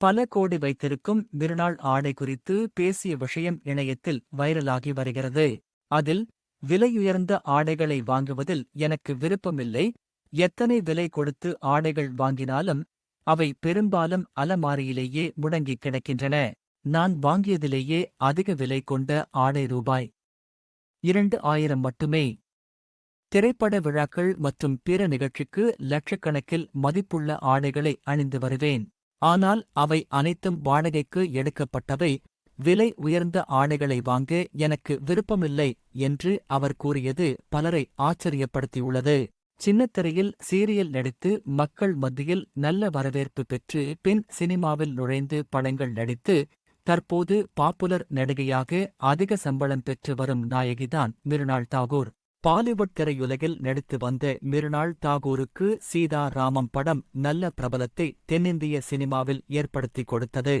பல கோடி வைத்திருக்கும் மிருநாள் ஆடை குறித்து பேசிய விஷயம் இணையத்தில் வைரலாகி வருகிறது. அதில் விலையுயர்ந்த ஆடைகளை வாங்குவதில் எனக்கு விருப்பமில்லை. எத்தனை விலை கொடுத்து ஆடைகள் வாங்கினாலும் அவை பெரும்பாலும் அலமாரியிலேயே முடங்கி கிடக்கின்றன. நான் வாங்கியதிலேயே அதிக விலை கொண்ட ஆடை ரூபாய் இரண்டு ஆயிரம் மட்டுமே. திரைப்பட விழாக்கள் மற்றும் பிற நிகழ்ச்சிக்கு லட்சக்கணக்கில் மதிப்புள்ள ஆடைகளை அணிந்து வருவேன். ஆனால் அவை அனைத்தும் வாடகைக்கு எடுக்கப்பட்டவை விலை உயர்ந்த ஆடைகளை வாங்க எனக்கு விருப்பமில்லை என்று அவர் கூறியது பலரை ஆச்சரியப்படுத்தியுள்ளது. சின்னத்திரையில் சீரியல் நடித்து மக்கள் மத்தியில் நல்ல வரவேற்பு பெற்று பின் சினிமாவில் நுழைந்து படங்கள் நடித்து தற்போது பாப்புலர் நடிகையாக அதிக சம்பளம் பெற்று வரும் நாயகிதான் மிருனாள் தாகூர். பாலிவுட் திரையுலகில் நடித்து வந்த மிருனாள் தாகூருக்கு சீதா ராமம் படம் நல்ல பிரபலத்தை தென்னிந்திய சினிமாவில் ஏற்படுத்திக் கொடுத்தது.